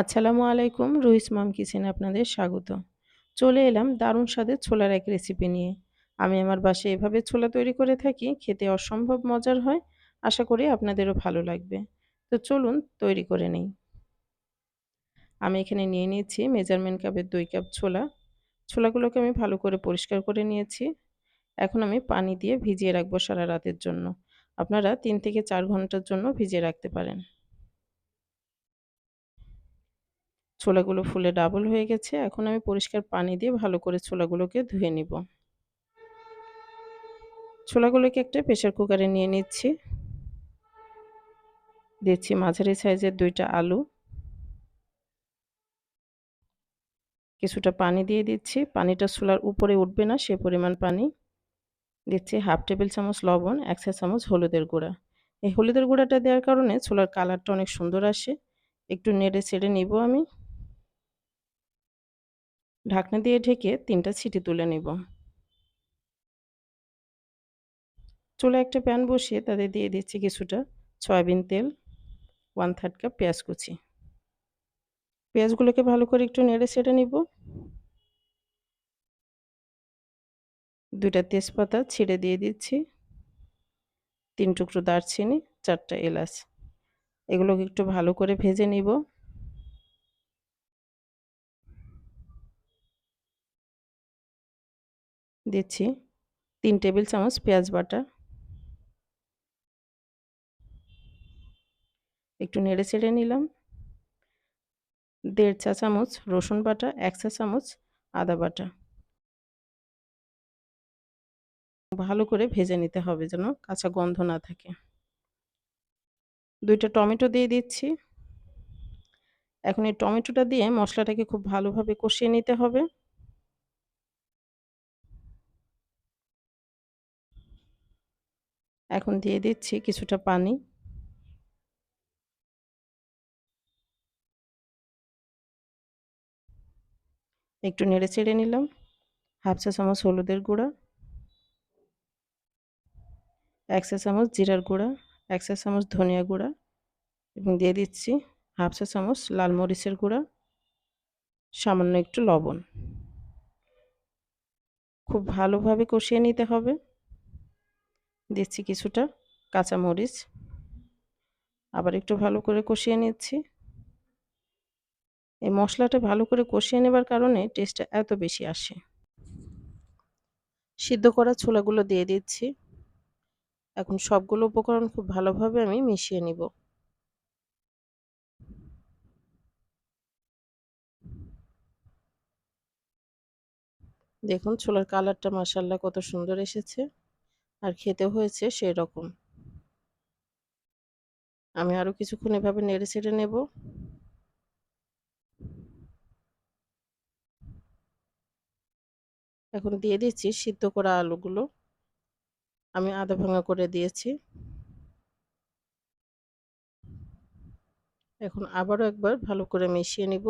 আসসালামু আলাইকুম রুহিস মাম কিচেনে আপনাদের স্বাগত। চলে এলাম দারুণ স্বাদের ছোলার এক রেসিপি নিয়ে। আমি আমার বাসায় এভাবে ছোলা তৈরি করে থাকি, খেতে অসম্ভব মজার হয়, আশা করি আপনাদেরও ভালো লাগবে। তো চলুন তৈরি করে নেই। আমি এখানে নিয়ে নিয়েছি মেজারমেন্ট কাপের দুই কাপ ছোলা। ছোলাগুলোকে আমি ভালো করে পরিষ্কার করে নিয়েছি। এখন আমি পানি দিয়ে ভিজিয়ে রাখব সারা রাতের জন্য। আপনারা তিন থেকে চার ঘণ্টার জন্য ভিজিয়ে রাখতে পারেন। ছোলাগুলো ফুলে ডাবল হয়ে গেছে। এখন আমি পরিষ্কার পানি দিয়ে ভালো করে ছোলাগুলোকে ধুয়ে নিব। ছোলাগুলোকে একটা প্রেশার কুকারে নিয়ে নিচ্ছি। দিচ্ছি মাঝারি সাইজের দুইটা আলু। কিছুটা পানি দিয়ে দিচ্ছি। পানিটা ছোলার উপরে উঠবে না, সে পরিমাণ পানি। দিচ্ছি হাফ টেবিল চামচ লবণ, এক চা চামচ হলুদের গুঁড়া। এই হলুদের গুঁড়াটা দেওয়ার কারণে ছোলার কালারটা অনেক সুন্দর আসে। একটু নেড়ে ছেড়ে নিব আমি। ঢাকনা দিয়ে ঢেকে তিনটা ছিটি তুলে নেব। চুলে একটা প্যান বসিয়ে তাতে দিয়ে দিচ্ছি কিছুটা সয়াবিন তেল ওয়ান থার্ড কাপ পেঁয়াজ কুচি। পেঁয়াজগুলোকে ভালো করে একটু নেড়ে ছেড়ে নিব। দুইটা তেজপাতা ছিঁড়ে দিয়ে দিচ্ছি। তিন টুকরো দারচিনি, চারটা এলাচ। এগুলোকে একটু ভালো করে ভেজে নিব। দিচ্ছি। তিন টেবিল চামচ পেঁয়াজ বাটা। একটু নেড়ে ছেড়ে নিলাম। দেড় চা চামচ রসুন বাটা, এক চা চামচ আদা বাটা। ভালো করে ভেজে নিতে হবে যেন কাঁচা গন্ধ না থাকে। দুইটা টমেটো দিয়ে দিচ্ছি। এখন এই টমেটোটা দিয়ে মশলাটাকে খুব ভালোভাবে কষিয়ে নিতে হবে। এখন দিয়ে দিচ্ছি কিছুটা পানি। একটু নেড়ে চেড়ে নিলাম। হাফ চা চামচ হলুদের গুঁড়া। এক চা চামচ জিরার গুঁড়া। এক চা চামচ ধনিয়া গুঁড়া। এবং দিয়ে দিচ্ছি হাফ চা চামচ লাল মরিচের গুঁড়া। সামান্য একটু লবণ। খুব ভালোভাবে কষিয়ে নিতে হবে। দিচ্ছি কিছুটা কাঁচা মরিচ আবার একটু ভালো করে কষিয়ে নিচ্ছি। এই মশলাটা ভালো করে কষিয়ে নেবার কারণে টেস্টটা এত বেশি আসে। সিদ্ধ করা ছোলাগুলো দিয়ে দিচ্ছি। এখন সবগুলো উপকরণ খুব ভালোভাবে আমি মিশিয়ে নিব। দেখুন ছোলার কালারটা মাসাল্লাহ কত সুন্দর এসেছে। আর খেতে হয়েছে সেই রকম আমি আরও কিছুক্ষণ এভাবে নেড়ে ছেড়ে নেব। এখন দিয়ে দিচ্ছি সিদ্ধ করা আলুগুলো। আমি আধা ভাঙা করে দিয়েছি। এখন আবারও একবার ভালো করে মিশিয়ে নিব।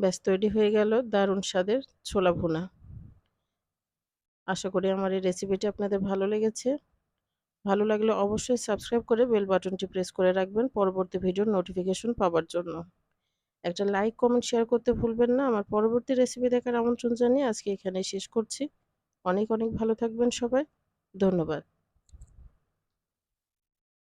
ব্যাস, তৈরি হয়ে গেল দারুণ স্বাদের ছোলা ভুনা। আশা করি আমার এই রেসিপিটি আপনাদের ভালো লেগেছে। ভালো লাগলে অবশ্যই সাবস্ক্রাইব করে বেল বাটনটি প্রেস করে রাখবেন পরবর্তী ভিডিওর নোটিফিকেশন পাওয়ার জন্য। একটা লাইক কমেন্ট শেয়ার করতে ভুলবেন না। আমার পরবর্তী রেসিপি দেখার আমন্ত্রণ জানিয়ে আজকে এখানে শেষ করছি। অনেক অনেক ভালো থাকবেন সবাই। ধন্যবাদ।